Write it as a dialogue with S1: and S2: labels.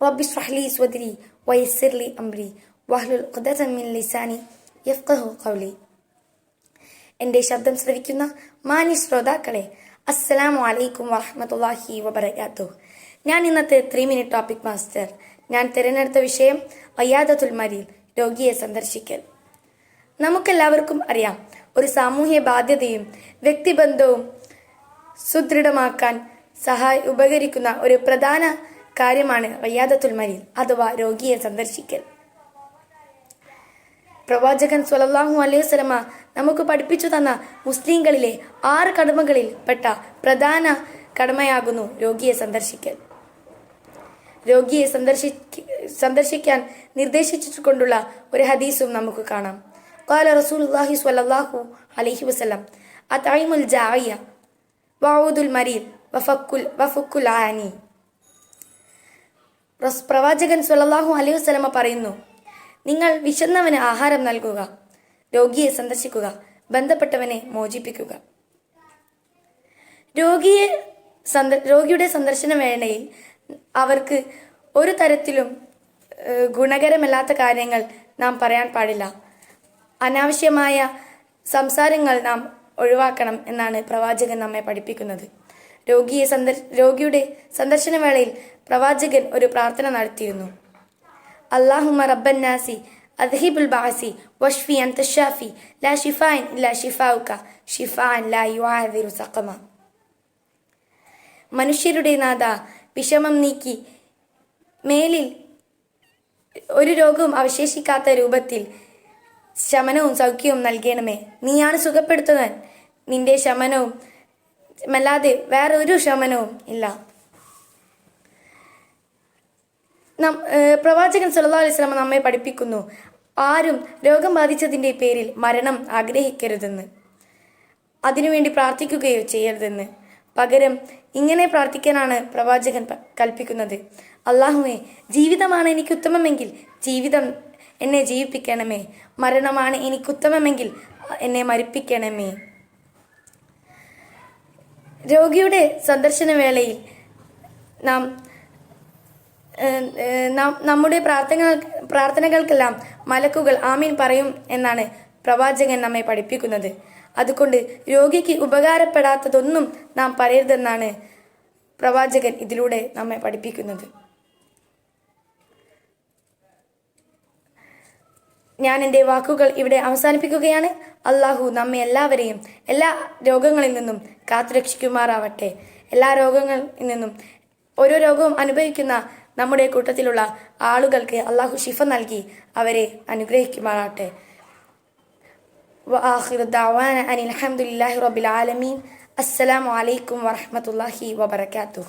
S1: رب اشرح لي صدري ويسر لي أمري واحلل عقدة من لساني يفقه قولي എൻ്റെ ശബ്ദം ശ്രവിക്കുന്ന മാന്യ ശ്രോതാക്കളെ അസ്സലാമു അലൈക്കും വറഹമത്തല്ലാഹി വബറകാത്തു ഞാൻ ഇന്നത്തെ ത്രീ മിനിറ്റ് ടോപ്പിക് മാസ്റ്റർ ഞാൻ തിരഞ്ഞെടുത്ത വിഷയം അയ്യാദത്തുൽ മരീൽ രോഗിയെ സന്ദർശിക്കൽ നമുക്കെല്ലാവർക്കും അറിയാം ഒരു സാമൂഹ്യ ബാധ്യതയും വ്യക്തിബന്ധവും സുദൃഢമാക്കാൻ സഹായ ഉപകരിക്കുന്ന ഒരു പ്രധാന കാര്യമാണ് വയ്യാദത്തുൽ മരീൽ അഥവാ രോഗിയെ സന്ദർശിക്കൽ പ്രവാചകൻ സ്വലല്ലാഹു അലൈഹി സ്വലമ നമുക്ക് പഠിപ്പിച്ചു തന്ന മുസ്ലിങ്ങളിലെ ആറ് കടമകളിൽ പെട്ട പ്രധാന കടമയാകുന്നു രോഗിയെ സന്ദർശിക്കൽ രോഗിയെ സന്ദർശി സന്ദർശിക്കാൻ നിർദ്ദേശിച്ചുകൊണ്ടുള്ള ഒരു ഹദീസും നമുക്ക് കാണാം قال رسول الله صلى الله عليه وسلم أطعم الجاعية وعود المريض وفك وفك العاني റസ്- പ്രവാചകൻ സുലല്ലാഹു അലൈഹി സ്വലമ പറയുന്നു നിങ്ങൾ വിശന്നവന് ആഹാരം നൽകുക രോഗിയെ സന്ദർശിക്കുക ബന്ധപ്പെട്ടവനെ മോചിപ്പിക്കുക. രോഗിയെ സന്ദ രോഗിയുടെ സന്ദർശന വേളയിൽ അവർക്ക് ഒരു തരത്തിലും ഗുണകരമല്ലാത്ത കാര്യങ്ങൾ നാം പറയാൻ പാടില്ല. അനാവശ്യമായ സംസാരങ്ങൾ നാം ഒഴിവാക്കണം എന്നാണ് പ്രവാചകൻ നമ്മെ പഠിപ്പിക്കുന്നത്. രോഗിയെ സന്ദർ രോഗിയുടെ സന്ദർശനവേളയിൽ പ്രവാചകൻ ഒരു പ്രാർത്ഥന നടത്തിയിരുന്നു. അള്ളാഹുമ റബ്ബൻ നാസി അദ്ഹിബുൽ ബാസി വഷ്ഫി അൻ തഷാഫി ലാ ഷിഫാൻ ഇല്ലാ ഷിഫാവുക ഷിഫാൻ ലാ യുആദിറു സഖമ. മനുഷ്യരുടെ നാഥ വിഷമം നീക്കി മേലിൽ ഒരു രോഗവും അവശേഷിക്കാത്ത രൂപത്തിൽ ശമനവും സൗഖ്യവും നൽകണമേ. നീയാണ് സുഖപ്പെടുത്തുന്നത് നിന്റെ ശമനവും അല്ലാതെ വേറെ ഒരു ശമനവും ഇല്ല. നം പ്രവാചകൻ സല്ലല്ലാഹു അലൈഹി വസല്ലം നമ്മെ പഠിപ്പിക്കുന്നു. ആരും രോഗം ബാധിച്ചതിന്റെ പേരിൽ മരണം ആഗ്രഹിക്കരുതെന്ന്. അതിനുവേണ്ടി പ്രാർത്ഥിക്കുകയോ ചെയ്യരുതെന്ന്. പകരം ഇങ്ങനെ പ്രാർത്ഥിക്കാനാണ് പ്രവാചകൻ കൽപ്പിക്കുന്നത്. അള്ളാഹുവെ ജീവിതമാണ് എനിക്ക് ഉത്തമമെങ്കിൽ ജീവിതം എന്നെ ജീവിപ്പിക്കണമേ. മരണമാണ് എനിക്ക് ഉത്തമമെങ്കിൽ എന്നെ മരിപ്പിക്കണമേ. രോഗിയുടെ സന്ദർശന വേളയിൽ നാം ഏഹ്, ഏഹ്, നാം- നമ്മുടെ പ്രാർത്ഥന പ്രാർത്ഥനകൾക്കെല്ലാം മലക്കുകൾ ആമീൻ പറയും എന്നാണ് പ്രവാചകൻ നമ്മെ പഠിപ്പിക്കുന്നത്. അതുകൊണ്ട് രോഗിക്ക് ഉപകാരപ്പെടാത്തതൊന്നും നാം പറയരുതെന്നാണ് പ്രവാചകൻ ഇതിലൂടെ നമ്മെ പഠിപ്പിക്കുന്നത്. ഞാൻ എന്റെ വാക്കുകൾ ഇവിടെ അവസാനിപ്പിക്കുകയാണ്. അള്ളാഹു നമ്മെ എല്ലാവരെയും എല്ലാ രോഗങ്ങളിൽ നിന്നും കാത്തുരക്ഷിക്കുമാറാവട്ടെ. എല്ലാ രോഗങ്ങളിൽ നിന്നും ഓരോ രോഗവും അനുഭവിക്കുന്ന നമ്മുടെ കൂട്ടത്തിലുള്ള ആളുകൾക്ക് അള്ളാഹു ഷിഫ നൽകി അവരെ അനുഗ്രഹിക്കുമാറാട്ടെ അനിൽ അഹമ്മദില്ലാഹി റബിൽ ആലമീൻ. അസ്സലാമലൈക്കും വറഹമത്തല്ലാഹി വബർക്കാത്തു